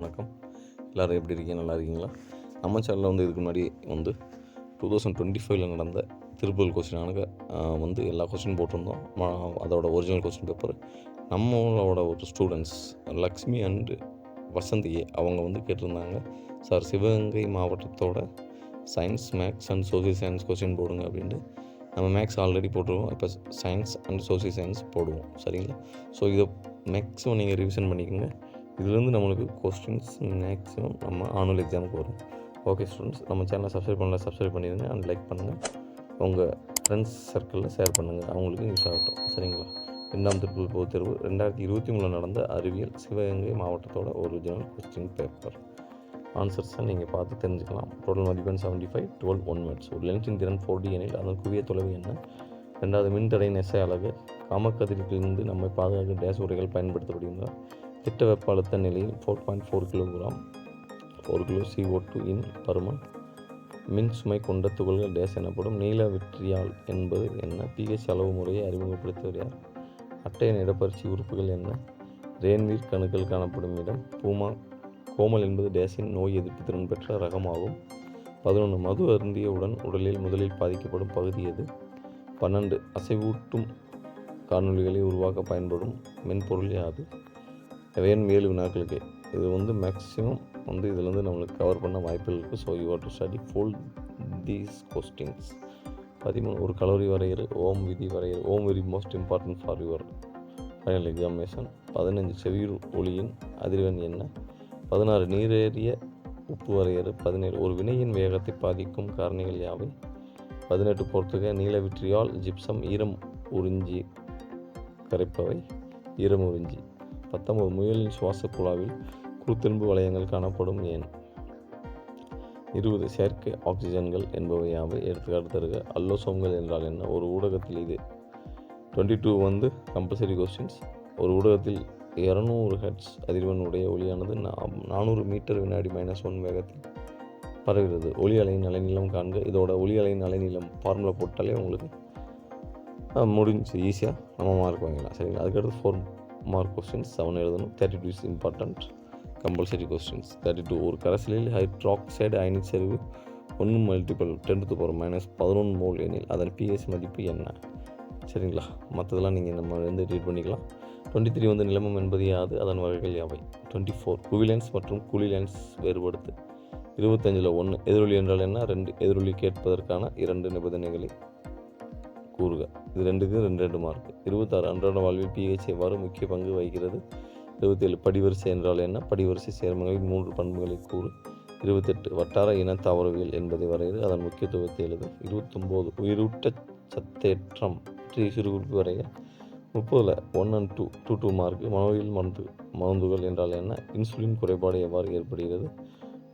வணக்கம். எல்லோரும் எப்படி இருக்கீங்க? நல்லா இருக்கீங்களா? நம்ம சேனலில் வந்து இதுக்கு முன்னாடி வந்து டூ தௌசண்ட் டுவெண்ட்டி ஃபைவ்ல நடந்த திருப்பூர் கொஸ்டினானுக்கு வந்து எல்லா கொஸ்டின் போட்டிருந்தோம். அதோட ஒரிஜினல் கொஸ்டின் பேப்பர் நம்மளோட ஒரு ஸ்டூடெண்ட்ஸ் லக்ஷ்மி அண்டு வசந்தியே அவங்க வந்து கேட்டிருந்தாங்க சார் சிவகங்கை மாவட்டத்தோட science maths and social science question போடுங்க அப்படின்ட்டு. நம்ம மேக்ஸ் ஆல்ரெடி போட்டுருவோம் இப்போ சயின்ஸ் அண்ட் சோசியல் சயின்ஸ் போடுவோம். சரிங்களா? ஸோ இதை மேக்ஸிமம் நீங்கள் ரிவிஷன் பண்ணிக்கோங்க. இதுலேருந்து நம்மளுக்கு கொஸ்டின்ஸ் மேக்ஸிமம் நம்ம ஆனுவல் எக்ஸாமுக்கு வரும். ஓகே ஸ்டூடெண்ட்ஸ் நம்ம சேனலை சப்ஸ்கிரைப் பண்ணல சப்ஸ்கிரைப் பண்ணிடுங்க அண்ட் லைக் பண்ணுங்கள் உங்கள் ஃப்ரெண்ட்ஸ் சர்க்கிளில் ஷேர் பண்ணுங்கள் அவங்களுக்கு யூஸ் ஆகட்டும். சரிங்களா? ரெண்டாம் திருப்பூர் பொதுத் தேர்வு ரெண்டாயிரத்தி இருபத்தி மூணில் நடந்த அறிவியல் சிவகங்கை மாவட்டத்தோட ஒரிஜினல் கொஸ்டின் பேப்பர் ஆன்சர்ஸை நீங்கள் பார்த்து தெரிஞ்சுக்கலாம். டோட்டல் மதிப்பெண் seventy five twelve one minutes ஒரு லென்ஸின் திறன் ஃபோர்டி எனில் அதன் குவிய தொலைவு என்ன? ரெண்டாவது மின்தடை நெசை அலகு. காமக்கதிரிலிருந்து நம்மை பாதுகாக்க டேஸ் உரைகள் பயன்படுத்தப்படுகின்றன. திட்ட வெப்ப அழுத்த நிலையில் four point four kilogram four kilo CO two இன் பருமன் மின் சுமை கொண்ட துகள்கள் டேஸ் எனப்படும் நீல விட்ரியால் என்பது என்ன? பிஹெச் அளவு முறையை அறிமுகப்படுத்தியவர் யார்? அட்டையின் இடப்பெயர்ச்சி உறுப்புகள் என்ன? ரேன்வீர் கணுக்கள் காணப்படும் இடம் பூமா கோமல் என்பது டேஸின் நோய் எதிர்ப்பு திறன் பெற்ற ரகமாகும். பதினொன்று மது அருந்தியவுடன் உடலில் முதலில் பாதிக்கப்படும் பகுதி எது? பன்னெண்டு அசைவூட்டும் காணொளிகளை உருவாக்க பயன்படும் மென்பொருள் யாது? வேணும் ஏழு வினாக்களுக்கு இது வந்து மேக்ஸிமம் வந்து இதில் வந்து நம்மளுக்கு கவர் பண்ண வாய்ப்புகள் இருக்குது so you to study full these questions பதிமூணு ஒரு கலோரி வரையறு ஓம் விதி வரையறு. Ohm very most important for your final examination பதினஞ்சு செவியூர் ஒளியின் அதிர்வெண் என்ன? பதினாறு நீரேறிய உப்பு வரையறு. பதினேழு ஒரு வினையின் வேகத்தை பாதிக்கும் காரணிகள் யாவை? பதினெட்டு பொறுத்துக நீல விட்ரியால் ஜிப்சம் ஈரம் உறிஞ்சி கரைப்பவை. ஈரம் உறிஞ்சி. பத்தொன்பது முயலின் சுவாசக் குழாவில் குருத்தெலும்பு வளையங்கள் காணப்படும் ஏன்? இருபது செயற்கை ஆக்சிஜன்கள் என்பவை யாவை எடுத்துக்காட்டு தருக. அல்லோசோம்கள் என்றால் என்ன? ஒரு ஊடகத்தில் இது. டுவெண்ட்டி டூ வந்து கம்பல்சரி கொஸ்டின்ஸ் ஒரு ஊடகத்தில் இரநூறு ஹெட்ஸ் அதிர்வெண் உடைய ஒளியானது நா- நானூறு மீட்டர் வினாடி மைனஸ் ஒன் வேகத்தில் பரவுகிறது. ஒளி அலையின் அலைநீளம் காண்க. இதோட ஒளி அலையின் அலைநீளம் ஃபார்முலா போட்டாலே உங்களுக்கு முடிஞ்சு ஈஸியாக நம்ம மார்க் வாங்கிடலாம். சரிங்களா? அதுக்கடுத்து ஃபோர் மார்க் கொஸ்டின்ஸ் செவன் எழுதணும் thirty two is important compulsory questions thirty two ஒரு கரைசலில் ஹைட்ராக்சைடு அயனி செறிவு ஒன்று மல்டிபிள் டென்த்து போகிற மைனஸ் பதினொன்று மோல் எனில் அதன் பிஎஸ் மதிப்பு என்ன? சரிங்களா? மற்றதெல்லாம் நீங்கள் நம்ம வந்து ரீட் பண்ணிக்கலாம். டுவெண்ட்டி த்ரீ வந்து நிலமம் என்பது யாது அதன் வகைகள் யாவை? டுவெண்ட்டி ஃபோர் குவிலென்ஸ் மற்றும் குளிலென்ஸ் வேறுபடுத்து. இருபத்தஞ்சில் ஒன்று எதிரொலி என்றால் என்ன? ரெண்டு எதிரொலி கேட்பதற்கான இரண்டு நிபந்தனைகளை. கூறுக. இது ரெண்டுக்கு ரெண்டு ரெண்டு மார்க் இருபத்தாறு அன்றாட வாழ்வில் பிஹெச் எவ்வாறு முக்கிய பங்கு வகிக்கிறது? இருபத்தேழு படிவரிசை என்றால் என்ன? படிவரிசை சேர்மங்களின் மூன்று பண்புகளை கூறு. இருபத்தெட்டு வட்டார இன தாவரவியல் என்பதை வரையறு. அதன் முக்கியத்துவத்தை எழுது. இருபத்தொம்போது உயிரூட்ட சத்தேற்றம் பற்றி சிறுகுறிப்பு வரைய. முப்பதில் one and two two two mark மனோவியல் மருந்து மருந்துகள் என்றால் என்ன? இன்சுலின் குறைபாடு எவ்வாறு ஏற்படுகிறது?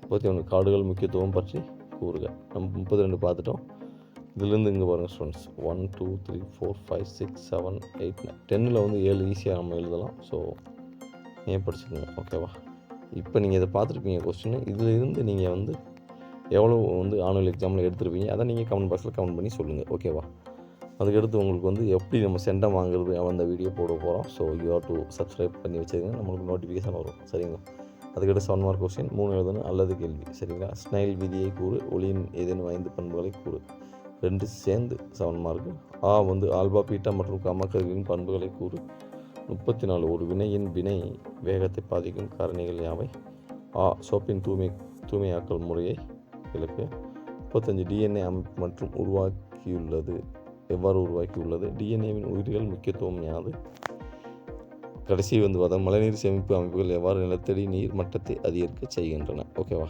முப்பத்தி ஒன்று காடுகள் முக்கியத்துவம் பற்றி கூறுக. நம்ம முப்பத்தி ரெண்டு பார்த்துட்டோம். இதுலேருந்து இங்கே பாருங்கள் students one two three four five six seven eight nine டென்னில் வந்து ஏழு ஈஸியாக நம்ம எழுதலாம். ஸோ ஏன் படிச்சுக்கோங்க ஓகேவா இப்போ நீங்கள் இதை பார்த்துருப்பீங்க கொஸ்டின் இதில் நீங்கள் வந்து எவ்வளோ வந்து ஆனுவல் எக்ஸாமில் எடுத்துருப்பீங்க? அதை நீங்கள் கமெண்ட் பாக்ஸில் கமெண்ட் பண்ணி சொல்லுங்கள் ஓகேவா அதுக்கடுத்து உங்களுக்கு வந்து எப்படி நம்ம சென்டம் வாங்குறது அந்த வீடியோ போட போகிறோம் so you are to subscribe பண்ணி வச்சுருங்க. நம்மளுக்கு நோட்டிஃபிகேஷன் வரும். சரிங்களா? அதுக்கடுத்து செவன் மார்க் கொஸ்டின் மூணு எழுதணும். அல்லது கேள்வி. சரிங்களா? ஸ்னைல் விதியை கூறு. ஒளியின் ஏதேனும் ஐந்து பண்புகளை கூறு. ரெண்டு சேர்ந்து செவன் மார்க் ஆ வந்து ஆல்பா பீட்டா மற்றும் கமக்கர்களின் பண்புகளை கூறு. முப்பத்தி நாலு ஒரு வினையின் வினை வேகத்தை பாதிக்கும் காரணிகள் யாவை? ஆ சோப்பின் தூய்மை தூய்மையாக்கல் முறையை விளக்கு முப்பத்தஞ்சு டிஎன்ஏ அமைப்பு மற்றும் உருவாக்கியுள்ளது. எவ்வாறு உருவாக்கியுள்ளது? டிஎன்ஏவின் உயிரிகள் முக்கியத்துவம் யாது? கடைசி வந்து பார்த்தா மழைநீர் சேமிப்பு அமைப்புகள் எவ்வாறு நிலத்தடி நீர் மட்டத்தை அதிகரிக்க செய்கின்றன? ஓகேவா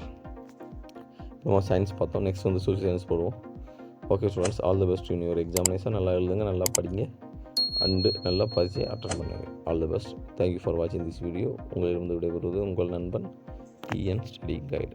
நம்ம சயின்ஸ் பார்த்தோம். நெக்ஸ்ட் வந்து சோசியல் சயின்ஸ் போடுவோம். Okay students all the best in your examination நல்லா எழுதுங்க நல்லா படிங்க. அண்டு நல்லா பரிசை அட்டன் பண்ணுங்க. All the best thank you for வாட்சிங் திஸ் வீடியோ உங்களிடம் விடைபெறுவது உங்கள் நண்பன் டிஎன் ஸ்டடி கைடு